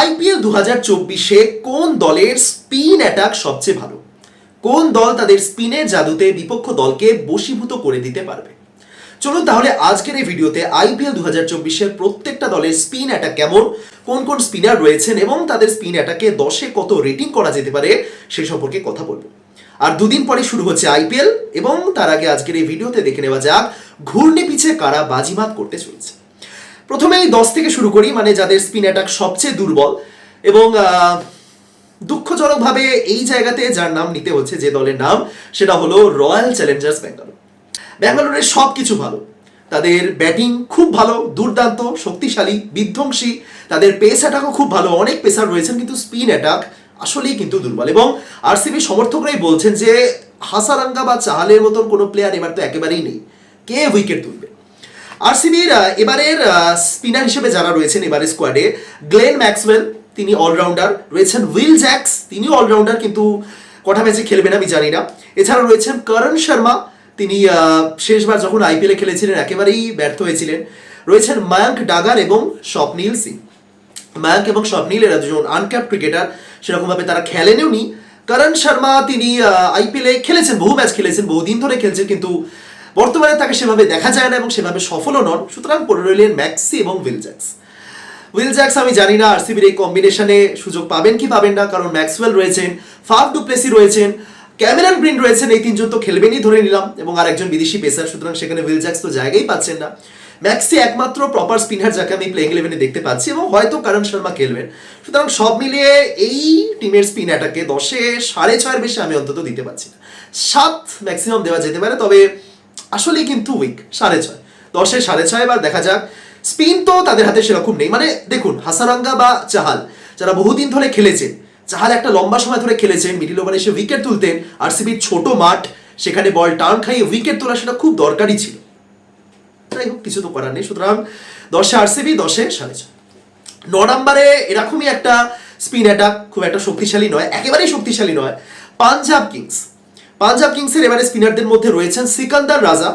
IPL দু হাজার চব্বিশে কোন দলের স্পিন অ্যাটাক সবচেয়ে ভালো? কোন দল তাদের স্পিনের জাদুতে বিপক্ষ দলকে বশীভূত করে দিতে পারবে? চলুন তাহলে আজকের এই ভিডিওতে আইপিএল দু হাজার চব্বিশের প্রত্যেকটা দলের স্পিন অ্যাটাক কেমন, কোন কোন স্পিনার রয়েছেন এবং তাদের স্পিন অ্যাটাকে দশে কত রেটিং করা যেতে পারে সে সম্পর্কে কথা বলব। আর দুদিন পরে শুরু হচ্ছে আইপিএল এবং তার আগে আজকের এই ভিডিওতে দেখে নেওয়া যাক ঘূর্ণি পিছে কারা বাজিমাত করতে চলেছে। প্রথমেই দশ থেকে শুরু করি মানে যাদের স্পিন অ্যাটাক সবচেয়ে দুর্বল। এবং দুঃখজনকভাবে এই জায়গাতে যার নাম নিতে হচ্ছে যে দলের নাম, সেটা হলো রয়্যাল চ্যালেঞ্জার্স ব্যাঙ্গালোর ব্যাঙ্গালোরের সব কিছু ভালো। তাদের ব্যাটিং খুব ভালো, দুর্দান্ত, শক্তিশালী, বিধ্বংসী। তাদের পেস অ্যাটাকও খুব ভালো, অনেক পেসার রয়েছেন, কিন্তু স্পিন অ্যাটাক আসলেই কিন্তু দুর্বল। এবং আরসিবি সমর্থকরাই বলছেন যে হাসারাঙ্গা বা চাহালের মতন কোনো প্লেয়ার এবার তো একেবারেই নেই। কে উইকেট তুলবে? আরসিবির এবারের স্পিনার হিসেবে যারা রয়েছেন এবারের স্কোয়াডে গ্লেন ম্যাক্সওয়েল, তিনি অলরাউন্ডার রয়েছেন উইল জ্যাক্স তিনিও অলরাউন্ডার কিন্তু কটা ম্যাচে খেলবেন আমি জানি না। এছাড়া রয়েছেন করণ শর্মা, তিনি শেষবার যখন আইপিএলে খেলেছিলেন, একেবারেই ব্যর্থ হয়েছিলেন। রয়েছেন মায়াঙ্ক ডাগার এবং স্বপ্নীল সিং। মায়াঙ্ক এবং স্বপ্নীল এরা দুজন আনক্যাপ ক্রিকেটার সেরকমভাবে তারা খেলেনও নি। করণ শর্মা, তিনি আইপিএলে খেলেছেন, বহু ম্যাচ খেলেছেন, বহুদিন ধরে খেলছেন, কিন্তু বর্তমানে তাকে সেভাবে দেখা যায় না এবং সেভাবে সফলও নন। সুতরাং পড়ে রইলেন ম্যাক্সি এবং উইল জ্যাক্স উইল জ্যাক্স আমি জানি না আরসিবির এই কম্বিনেশনে সুযোগ পাবেন কি পাবেন না, কারণ ম্যাক্সওয়েল রয়েছেন ফাফ ডুপ্লেসি রয়েছেন ক্যামেরন গ্রিন রয়েছেন, এই তিনজন তো খেলবেনই ধরে নিলাম, এবং আর একজন বিদেশি পেসার সুতরাং সেখানে উইল জ্যাক্স তো জায়গাই পাচ্ছেন না। ম্যাক্সি একমাত্র প্রপার স্পিনার যাকে আমি প্লেইং ইলেভেনে দেখতে পাচ্ছি, এবং হয়তো করণ শর্মা খেলবেন। সুতরাং সব মিলিয়ে এই টিমের স্পিন অ্যাটাকে দশে সাড়ে ছয়ের বেশি আমি অন্তত দিতে পারছি না। সাত ম্যাক্সিমাম দেওয়া যেতে পারে, তবে আসলেই কিন্তু উইক সাড়ে ছয়। দশে সাড়ে ছয়, এবার দেখা যাক। স্পিন তো তাদের হাতে সেরকম নেই। মানে দেখুন হাসারাঙ্গা বা চাহাল, যারা বহুদিন ধরে খেলেছেন, চাহাল একটা লম্বা সময় ধরে খেলেছেন মিডিল ওভারে এসে উইকেট তুলতেন আরসিবির ছোট মাঠ, সেখানে বল টার্ন খাইয়ে উইকেট তোলা সেটা খুব দরকারি ছিল। যাই হোক, কিছু তো করার নেই। সুতরাং দশে আরসিবি দশে সাড়ে ছয়। ন নম্বরে এরকমই একটা স্পিন অ্যাটাক খুব একটা শক্তিশালী নয়, একেবারেই শক্তিশালী নয় পাঞ্জাব কিংস পাঞ্জাব কিংসের এবারে স্পিনারদের মধ্যে রয়েছেন সিকান্দার রাজা।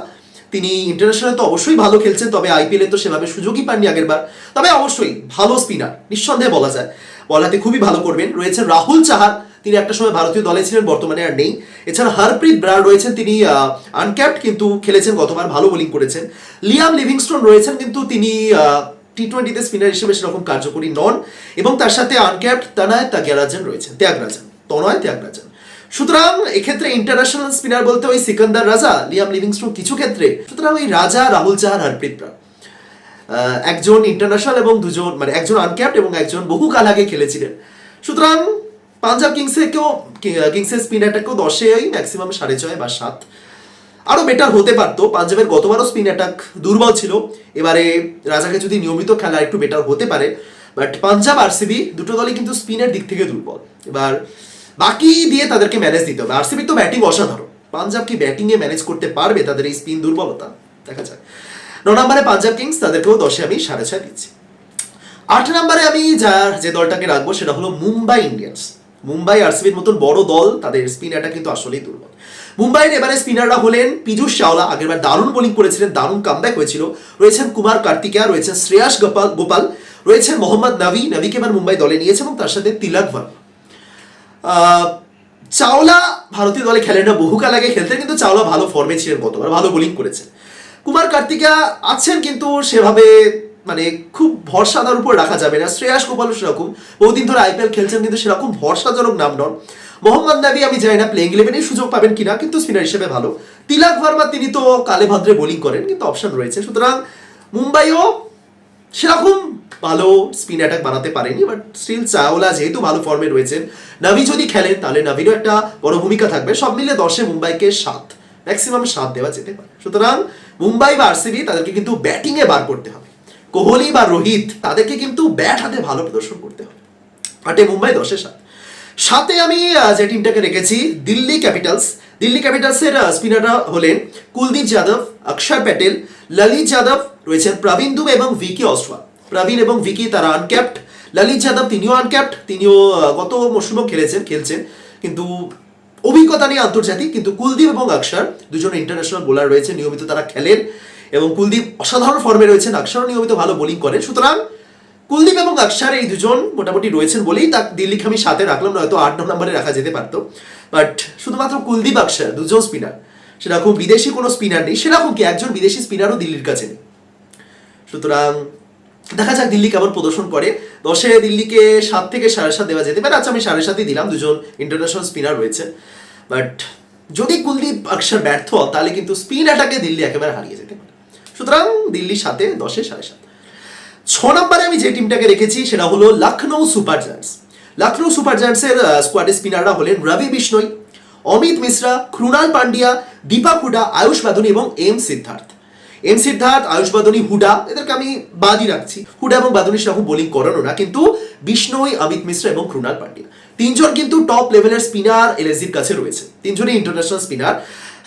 তিনি ইন্টারন্যাশনাল তো অবশ্যই ভালো খেলছেন, তবে আইপিএলে তো সেভাবে সুযোগই পাননি আগেরবার। তবে অবশ্যই ভালো স্পিনার, নিঃসন্দেহে বলা যায়। বল হাতে খুবই ভালো করবেন। রয়েছেন রাহুল চাহার, তিনি একটা সময় ভারতীয় দলে ছিলেন, বর্তমানে আর নেই। এছাড়া হরপ্রীত ব্রার রয়েছেন, তিনি আনক্যাপ্ট কিন্তু খেলেছেন, গতবার ভালো বোলিং করেছেন। লিয়াম লিভিংস্টোন রয়েছেন, কিন্তু তিনি টি টোয়েন্টিতে স্পিনার হিসেবে সেরকম কার্যকরী নন। এবং তার সাথে আনক্যাপ্ট তানায় ত্যাগরাজন রয়েছেন, ত্যাগরাজন, তনয় ত্যাগরাজন। সুতরাং এক্ষেত্রে ইন্টারন্যাশনাল স্পিনার বলতে ওই সিকান্দার রাজা লিয়াম লিভিংস্টোন কিছু ক্ষেত্রে। সুতরাং ওই রাজা রাহুল চাহার, হরপ্রীত একজন ইন্টারন্যাশনাল এবং দুজন মানে একজন আনক্যাপ্ট এবং একজন বহুকাল আগে খেলেছিলেন। সুতরাং পাঞ্জাব কিংসে কিংসেকেও কিংসের স্পিন অ্যাটাককেও দশেই ম্যাক্সিমাম সাড়ে ছয় বা সাত। আরও বেটার হতে পারতো। পাঞ্জাবের গতবারও স্পিন অ্যাটাক দুর্বল ছিল। এবারে রাজাকে যদি নিয়মিত খেলা একটু বেটার হতে পারে। বাট পাঞ্জাব আরসিবি দুটো দলই কিন্তু স্পিনের দিক থেকে দুর্বল। এবার বাকি দিয়ে তাদেরকে ম্যানেজ দিতে হবে। আরসিবি তো ব্যাটিং অসাধারণ। পাঞ্জাব কি ব্যাটিংয়ে ম্যানেজ করতে পারবে? তাদের এই স্পিন দুর্বলতা, দেখা যায় ন নম্বরে পাঞ্জাব কিংস তাদেরকেও দশে আমি সাড়ে ছয় দিচ্ছি। আট নম্বরে আমি যার যে দলটাকে রাখব, সেটা হলো মুম্বাই ইন্ডিয়ান্স। মুম্বাই আরসিবির মতন বড় দল, তাদের স্পিন অ্যাটাক কিন্তু আসলেই দুর্বল। মুম্বাইয়ের এবারে স্পিনাররা হলেন পীযুষ চাওলা, আগেরবার দারুণ বোলিং করেছিলেন, দারুণ কামব্যাক হয়েছিল। রয়েছেন কুমার কার্তিকেয়া, রয়েছেন শ্রেয়াস গোপাল গোপাল, রয়েছেন মোহাম্মদ নবী নবীকে এবার মুম্বাই দলে নিয়েছে এবং তার সাথে তিলক ভার্মা। চাওলা ভারতীয় দলে খেলেন না বহুকাল আগে খেলতেন, কিন্তু চাওলা ভালো ফর্মে ছিলেন গতবার, ভালো বোলিং করেছেন। কুমার কার্তিকা আছেন কিন্তু সেভাবে মানে খুব ভরসাদার উপর রাখা যাবে না। শ্রেয়াস গোপালও সেরকম, বহুদিন ধরে আইপিএল খেলছেন কিন্তু সেরকম ভরসাজনক নাম নন। মোহাম্মদ নাবি আমি জানি না প্লেইং ইলেভেনে সুযোগ পাবেন কিনা, কিন্তু স্পিনার হিসেবে ভালো। তিলক ভার্মা, তিনি তো কালে ভদ্রে বোলিং করেন, কিন্তু অপশন রয়েছে। সুতরাং মুম্বাইও সেরকম ভালো স্পিন অ্যাটাক বানাতে পারেনি বাট স্টিল চাওলা যেহেতু ভালো ফর্মে রয়েছেন নাভি যদি খেলেন তাহলে নাভিরও একটা বড় ভূমিকা থাকবে। সব মিলে দশে মুম্বাইকে সাত ম্যাক্সিমাম সাত দেওয়া যেতে পারে। সুতরাং মুম্বাই বা আরসিবি তাদেরকে কিন্তু ব্যাটিংয়ে বার করতে হবে। কোহলি বা রোহিত তাদেরকে কিন্তু ব্যাট হাতে ভালো প্রদর্শন করতে হবে। আটে মুম্বাই, দশে সাত। সাথে আমি যে টিমটাকে রেখেছি, দিল্লি ক্যাপিটালস। দিল্লি ক্যাপিটালসের স্পিনাররা হলেন কুলদীপ যাদব অক্ষর প্যাটেল, ললিত যাদব, রয়েছেন প্রবীণ দুবে এবং ভিকি অস্ট্রা প্রবীণ এবং ভিকি তারা আনক্যাপ্ট ললিত যাদব তিনিও আনক্যাপ্ট তিনিও গত মৌসুমেও খেলেছেন, খেলছেন। কিন্তু অভিজ্ঞতা নিয়ে আন্তর্জাতিক, কিন্তু কুলদীপ এবং অক্ষর দুজন ইন্টারন্যাশনাল বোলার রয়েছে, নিয়মিত তারা খেলেন। এবং কুলদীপ অসাধারণ ফর্মে রয়েছেন, অক্ষরও নিয়মিত ভালো বোলিং করেন। সুতরাং কুলদীপ এবং আকসার এই দুজন মোটামুটি রয়েছেন বলেই তার দিল্লিকে আমি সাথে রাখলাম, নয়তো আট ন নম্বরে রাখা যেতে পারতো। বাট শুধুমাত্র কুলদীপ আকসার দুজন স্পিনার সেরকম বিদেশি কোনো স্পিনার নেই সেরকম কি একজন বিদেশি স্পিনারও দিল্লির কাছে নেই। সুতরাং দেখা যাক দিল্লি কেমন প্রদর্শন করে। দশে দিল্লিকে সাত থেকে সাড়ে সাত দেওয়া যেতে পারে। আচ্ছা আমি সাড়ে সাতই দিলাম, দুজন ইন্টারন্যাশনাল স্পিনার রয়েছে। বাট যদি কুলদীপ আকসার ব্যর্থ, তাহলে কিন্তু স্পিন অ্যাটাকে দিল্লি একেবারে হারিয়ে যেতে পারে। সুতরাং দিল্লির সাথে দশে সাড়ে সাত। ছ নম্বরে আমি যে টিমটাকে রেখেছি সেটা হলো Lucknow Super Giants. Lucknow Super জায়ান্টসের স্কোয়াডে স্পিনাররা হলেন রবি বিষ্ণই, অমিত মিশ্রা ক্রুণাল পান্ডিয়া দীপক হুডা, আয়ুষ বাদনী এবং এম সিদ্ধার্থ। এম সিদ্ধার্থ, আয়ুষ বাদনী হুডা, এদেরকে আমি বাদই রাখছি। হুডা এবং বাদনী সেরকম বোলিং করানো না, কিন্তু বিষ্ণই, অমিত মিশ্রা এবং ক্রুণাল পান্ডিয়া। তিনজন কিন্তু টপ লেভেলের স্পিনার এলএসজির কাছে রয়েছে। তিনজনই ইন্টারন্যাশনাল স্পিনার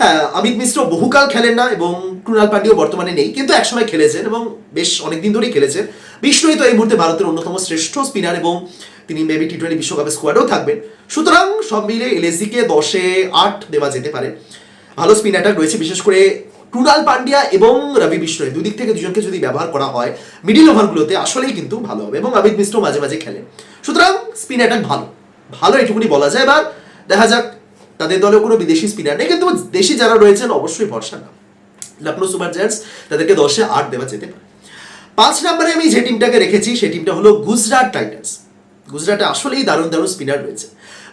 হ্যাঁ অমিত মিশ্র বহুকাল খেলেন না এবং ক্রুণাল পান্ডিয়া বর্তমানে নেই, কিন্তু একসময় খেলেছেন এবং বেশ অনেকদিন ধরেই খেলেছেন। বিষ্ণুই তো এই মুহূর্তে ভারতের অন্যতম শ্রেষ্ঠ স্পিনার এবং তিনি মেবি টি টোয়েন্টি বিশ্বকাপের স্কোয়াডেও থাকবেন। সুতরাং সব মিলে এলএসজিকে দশে আট দেওয়া যেতে পারে। ভালো স্পিন অ্যাটাক রয়েছে, বিশেষ করে ক্রুণাল পান্ডিয়া এবং রবি বিষ্ণয় দুদিক থেকে দুজনকে যদি ব্যবহার করা হয় মিডিল ওভারগুলোতে আসলেই কিন্তু ভালো হবে এবং অমিত মিশ্র মাঝে মাঝে খেলেন। সুতরাং স্পিন অ্যাটাক ভালো। ভালো এটুকুনি বলা যায়। এবার দেখা যাক তাদের দলে কোনো বিদেশি স্পিনার নেই, কিন্তু দেশি যারা রয়েছেন, অবশ্যই ভরসা না লখনৌ সুপার জায়ান্টস তাদেরকে দশে আট দেওয়া যেতে পারে। পাঁচ নম্বরে আমি যে টিমটাকে রেখেছি সেই টিমটা হলো গুজরাট টাইটান্স। গুজরাটে আসলেই দারুণ দারুণ স্পিনার রয়েছে।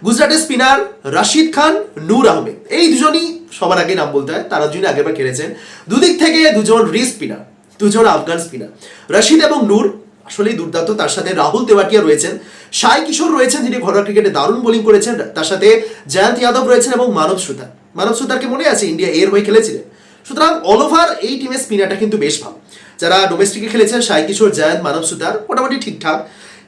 গুজরাটের স্পিনার রাশিদ খান, নূর আহমেদ। এই দুজনই সবার আগে নাম বলতে হয়, তারা দুজনে আগেবার খেলেছেন। দুদিক থেকে দুজন রি স্পিনার দুজন আফগান স্পিনার রাশিদ এবং নূর আসলেই দুর্দান্ত। তার সাথে রাহুল তেওয়াটিয়া রয়েছেন। সাই কিশোর রয়েছেন, যিনি ঘরোয়া ক্রিকেটে দারুণ বোলিং করেছেন। তার সাথে জয়ন্ত যাদব রয়েছেন এবং মানব সুতার। মানব সুতারকে মনে আছে? ইন্ডিয়া এর হয়ে খেলেছিলেন সুতরাং অল ওভার এই টিমের স্পিনারটা কিন্তু বেশ ভালো। যারা ডোমেস্টিকে খেলেছেন, সাই কিশোর, জয়ন্ত, মানব সুতার, মোটামুটি ঠিকঠাক।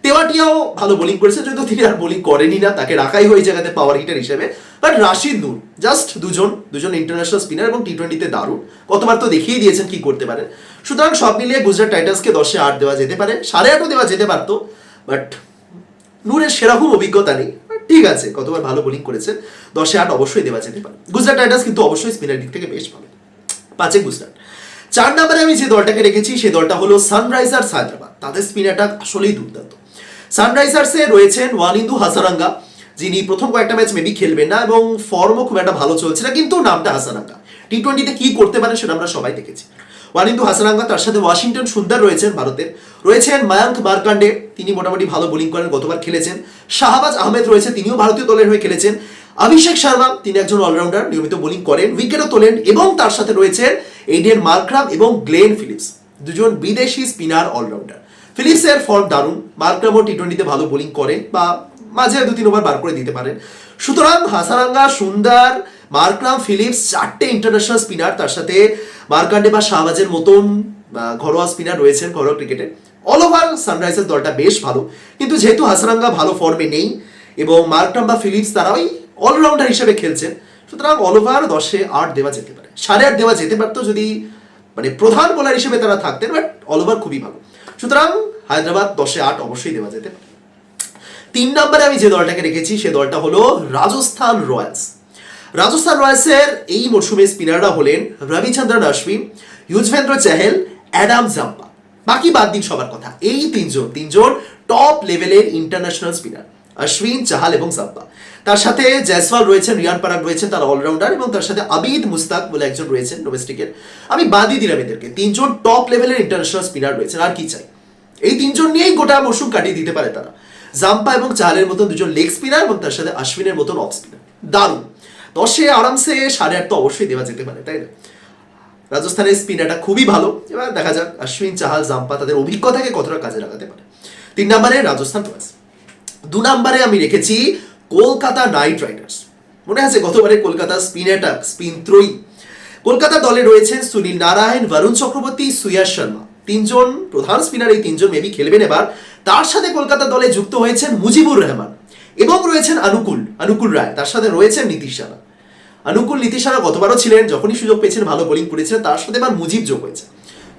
তেওয়াটিয়াও ভালো বোলিং করেছে, যদিও তিনি আর বোলিং করেনি না। তাকে রাখাই হয়ে জায়গাতে পাওয়ার হিটার হিসেবে। বাট রাশিদ নূর জাস্ট দুজন দুজন ইন্টারন্যাশনাল স্পিনার এবং টি টোয়েন্টিতে দারুণ। কতবার তো দেখিয়ে দিয়েছেন কি করতে পারেন। সুতরাং সব মিলিয়ে গুজরাট টাইটান্সকে দশে আট দেওয়া যেতে পারে, সাড়ে আটও দেওয়া যেতে পারতো বাট নূরের সেরকম অভিজ্ঞতা নেই। ঠিক আছে কতবার ভালো বোলিং করেছেন, দশে আট অবশ্যই দেওয়া যেতে পারে। গুজরাট টাইটান্স কিন্তু অবশ্যই স্পিনার দিক থেকে বেশ ভালো পাঁচে গুজরাট চার নম্বরে আমি যে দলটাকে রেখেছি, সেই দলটা হলো সানরাইজার্স হায়দ্রাবাদ। তাদের স্পিনারটা আসলেই দুর্দান্ত। সানরাইজার্সে রয়েছেন ওয়ানিন্দু হাসারাঙ্গা। যিনি প্রথম কয়েকটা ম্যাচ মেবি খেলবেন না এবং ফর্মও খুব একটা ভালো চলছে না, কিন্তু নামটা হাসারাঙ্গা টি টোয়েন্টিতে কি করতে পারেন সেটা আমরা সবাই দেখেছি। ওয়ানিন্দু হাসারাঙ্গা তার সাথে ওয়াশিংটন সুন্দর রয়েছেন ভারতের। রয়েছেন মায়াঙ্ক মার্কান্ডে তিনি মোটামুটি ভালো বোলিং করেন, গতবার খেলেছেন। শাহবাজ আহমেদ রয়েছে, তিনিও ভারতীয় দলের হয়ে খেলেছেন। অভিষেক শর্মা, তিনি একজন অলরাউন্ডার নিয়মিত বোলিং করেন উইকেটও তোলেন এবং তার সাথে রয়েছেন এডিয়ান মার্ক্রাম এবং গ্লেন ফিলিপস দুজন বিদেশি স্পিনার অলরাউন্ডার ফিলিপসের ফর্ম দারুণ, মার্ক্রামও টি টোয়েন্টিতে ভালো বোলিং করেন বা মাঝে দু তিন ওভার বার করে দিতে পারেন সুতরাং হাসারাঙ্গা, সুন্দর, মার্ক্রাম, ফিলিপস চারটে ইন্টারন্যাশনাল স্পিনার তার সাথে মার্কান্ডে বা শাহবাজের মতন ঘরোয়া স্পিনার রয়েছেন ঘরোয়া ক্রিকেটে অল ওভার সানরাইজার্স দলটা বেশ ভালো। কিন্তু যেহেতু হাসারাঙ্গা ভালো ফর্মে নেই এবং মার্কটাম বা ফিলিপস তারা ওই অলরাউন্ডার হিসেবে খেলছেন, সুতরাং অল ওভার দশে আট দেওয়া যেতে পারে। সাড়ে আট দেওয়া যেতে পারতো যদি মানে প্রধান বোলার হিসেবে তারা থাকতেন বাট অল ওভার খুবই ভালো। সুতরাং হায়দ্রাবাদ দশে আট অবশ্যই দেওয়া যেতে পারে। তিন নম্বরে আমি যে দলটাকে রেখেছি, সে দলটা হলো রাজস্থান রয়্যালস। রাজস্থান রয়্যালসের এই মরশুমে স্পিনাররা হলেন রবিচন্দ্রন অশ্বিন ইউজভেন্দ্র চাহেল, অ্যাডাম জাম্পা। বাকি বাদ দিন সবার কথা, এই তিনজন তিনজন টপ লেভেলের ইন্টারন্যাশনাল স্পিনার অশ্বিন, চাহাল এবং জাম্পা। তার সাথে জয়সওয়াল রয়েছেন, রিয়ান পারাগ রয়েছেন, তারা অলরাউন্ডার এবং তার সাথে আবিদ মুস্তাক বলে একজন রয়েছেন ডোমেস্টিকের আমি বাদই দিলাম এদেরকে, তিনজন টপ লেভেলের ইন্টারন্যাশনাল স্পিনার রয়েছেন, আর কি চাই? এই তিনজন নিয়েই গোটা মরশুম কাটিয়ে দিতে পারে তারা। জাম্পা এবং চাহালের মতন দুজন লেগ স্পিনার এবং তার সাথে আশ্বিনের মতন অফ স্পিনার দারুণ। দশে আরামসে সাড়ে আট তো অবশ্যই দেওয়া যেতে পারে, তাই না? রাজস্থানের স্পিনারটা খুবই ভালো। এবার দেখা যাক অশ্বিন চাহাল, জাম্পা তাদের অভিজ্ঞতাকে কতটা কাজে লাগাতে পারে। তিন নম্বরে রাজস্থান রয়্যালস। দু নম্বরে আমি রেখেছি কলকাতা নাইট রাইডার্স। মনে আছে গতবারে কলকাতা স্পিন অ্যাটাক স্পিন ত্রয়ী কলকাতা দলে রয়েছেন সুনীল নারায়ণ, বরুণ চক্রবর্তী সুয়াস শর্মা। তিনজন প্রধান স্পিনার এই তিনজন মেবি খেলবেন এবার। তার সাথে কলকাতা দলে যুক্ত হয়েছেন মুজিবুর রহমান এবং রয়েছেন অনুকূল অনুকূল রায়। তার সাথে রয়েছেন নীতিশ রানা অনুকূল নীতিশ রানা গতবারও ছিলেন, যখনই সুযোগ পেয়েছেন ভালো বোলিং করেছিলেন, তার সাথে এবার মুজিব যোগ হয়েছে।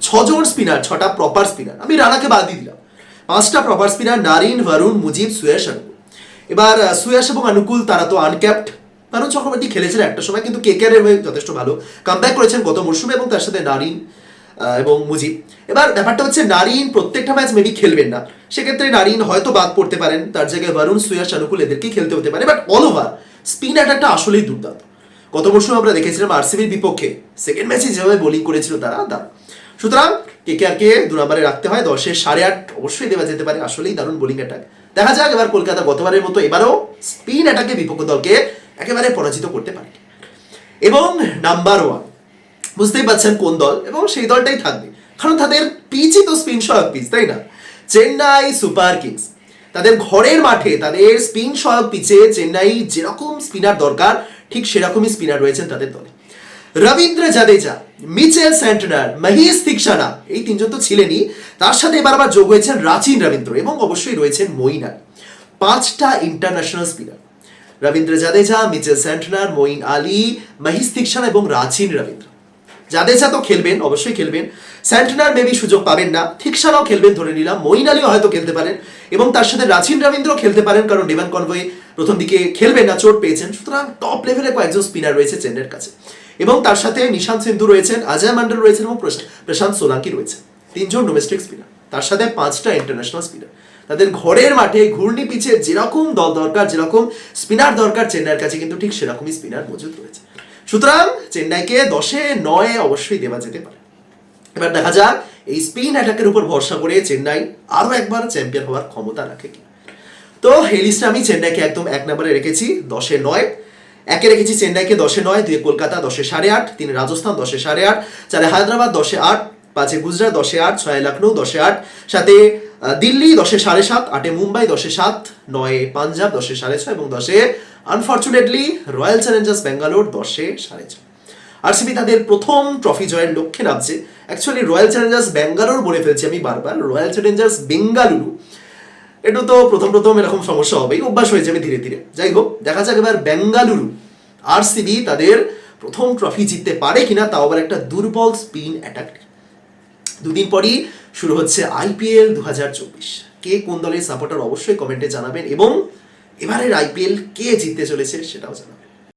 ছজন স্পিনার ছটা প্রপার স্পিনার আমি রানাকে বাদ দিয়ে দিলাম। পাঁচটা proper spinner Narine Varun Mujeeb, Suyash Anukul এবার সুয়াস এবং অনুকূল তারা তো আনক্যাপ্ট বরুণ চক্রবর্তী খেলেছিলেন একটা সময়, কিন্তু কেকেআর এর হয়ে যথেষ্ট ভালো কামব্যাক করেছেন গত মরশুমে এবং তার সাথে নারিন এবং মুজিব। এবার ব্যাপারটা হচ্ছে, নারিন প্রত্যেকটা ম্যাচ মেবি খেলবেন না। সেক্ষেত্রে নারিন হয়তো বাদ পড়তে পারেন। তার জায়গায় বরুণ সুয়াস অনুকূল এদেরকেই খেলতে হতে পারে। বাট অল ওভার স্পিন অ্যাটাকটা আসলেই দুর্দান্ত। গত বছর আমরা দেখেছিলাম আরসিবির বিপক্ষে। সেকেন্ড ম্যাচে যেভাবে বোলিং করেছিল, তারা দারুণ সুতরাং কে কে আর কে দু নম্বরে রাখতে হয়। দশের সাড়ে আট অবশ্যই দেওয়া যেতে পারে। আসলেই দারুণ বোলিং অ্যাটাক দেখা যাক এবার কলকাতা গতবারের মতো এবারও স্পিন অ্যাটাকে বিপক্ষ দলকে একেবারে পরাজিত করতে পারে। এবং নাম্বার ওয়ান বুঝতেই পারছেন কোন দল, এবং সেই দলটাই থাকবে। কারণ তাদের পিচই তো স্পিন সহায়ক পিচ তাই না? Chennai Super Kings. তাদের ঘরের মাঠে তাদের স্পিন সহায়ক পিচে চেন্নাই যেরকম স্পিনার দরকার, ঠিক সেরকমই স্পিনার রয়েছেন তাদের দলে। রবীন্দ্র জাদেজা, মিচেল স্যান্টনার মহিষ তিকসানা এই তিনজন তো ছিলেনই। তার সাথে এবার আবার যোগ হয়েছেন রাচিন রবীন্দ্র, এবং অবশ্যই রয়েছেন মইনার পাঁচটা international spinner Ravindra Jadeja, Mitchell Santner, Moeen Ali Maheesh Theekshana এবং রাচিন রবীন্দ্র। জাদেজা তো খেলবেন, অবশ্যই খেলবেন। স্যান্টনার মেবি সুযোগ পাবেন না। থিকসারাও খেলবেন ধরে নিলাম। মঈন আলীও হয়তো খেলতে পারেন। এবং তার সাথে রাচিন রবীন্দ্র খেলতে পারেন, কারণ ডেভান কনভয় প্রথম দিকে খেলবেন না, চোট পেয়েছেন। সুতরাং টপ লেভেলে কয়েকজন স্পিনার রয়েছে চেন্নাইয়ের কাছে। এবং তার সাথে নিশান্ত সিন্ধু রয়েছেন অজয় মন্ডল রয়েছেন এবং প্রশান্ত সোলাঙ্কি রয়েছে তিনজন ডোমেস্টিক স্পিনার তার সাথে পাঁচটা ইন্টারন্যাশনাল স্পিনার তাদের ঘরের মাঠে ঘূর্ণি পিচে যেরকম দল দরকার, যেরকম স্পিনার দরকার চেন্নাইয়ের কাছে, কিন্তু ঠিক সেরকমই স্পিনার মজুদ রয়েছে। সুতরাং চেন্নাইকে দশে নয়ে অবশ্যই দেওয়া যেতে পারে। এবার দেখা যাক, এই স্পিন অ্যাটাকের উপর ভরসা করে চেন্নাই আরও একবার চ্যাম্পিয়ন হওয়ার ক্ষমতা রাখে কি তো এই লিস্টে আমি চেন্নাইকে একদম এক নম্বরে রেখেছি, দশে নয়। একে রেখেছি চেন্নাইকে দশে নয় দুয়ে কলকাতা, দশে সাড়ে আট, তিনে রাজস্থান, দশে সাড়ে আট, চারে হায়দ্রাবাদ, দশে আট, পাঁচে গুজরাট, দশে আট, ছয়ে লখনৌ, দশে আট, সাথে দিল্লি দশে সাড়ে সাত, আটে মুম্বাই দশে সাত, নয়ে পাঞ্জাব দশে সাড়ে ছয় এবং দশে আনফর্চুনেটলি রয়্যাল চ্যালেঞ্জার্স ব্যাঙ্গালোর দশে সাড়ে ছয়। আরসিবি তাদের প্রথম ট্রফি জয়ের লক্ষ্যে নামছে। অ্যাকচুয়ালি রয়্যাল চ্যালেঞ্জার্স ব্যাঙ্গালোর বলে ফেলছি আমি বারবার, রয়্যাল চ্যালেঞ্জার্স বেঙ্গালুরু। একটু তো প্রথম প্রথম এরকম সমস্যা হবেই, অভ্যাস হয়ে যাবে ধীরে ধীরে। যাই হোক, দেখা যাক এবার বেঙ্গালুরু আরসিবি তাদের প্রথম ট্রফি জিততে পারে কিনা, তাও আবার একটা দুর্বল স্পিন অ্যাটাক দুদিন পরই শুরু হচ্ছে আইপিএল দু হাজার চব্বিশ। কে কোন দলের সাপোর্টার অবশ্যই কমেন্টে জানাবেন এবং এবারের আইপিএল কে জিততে চলেছে সেটাও জানাবেন।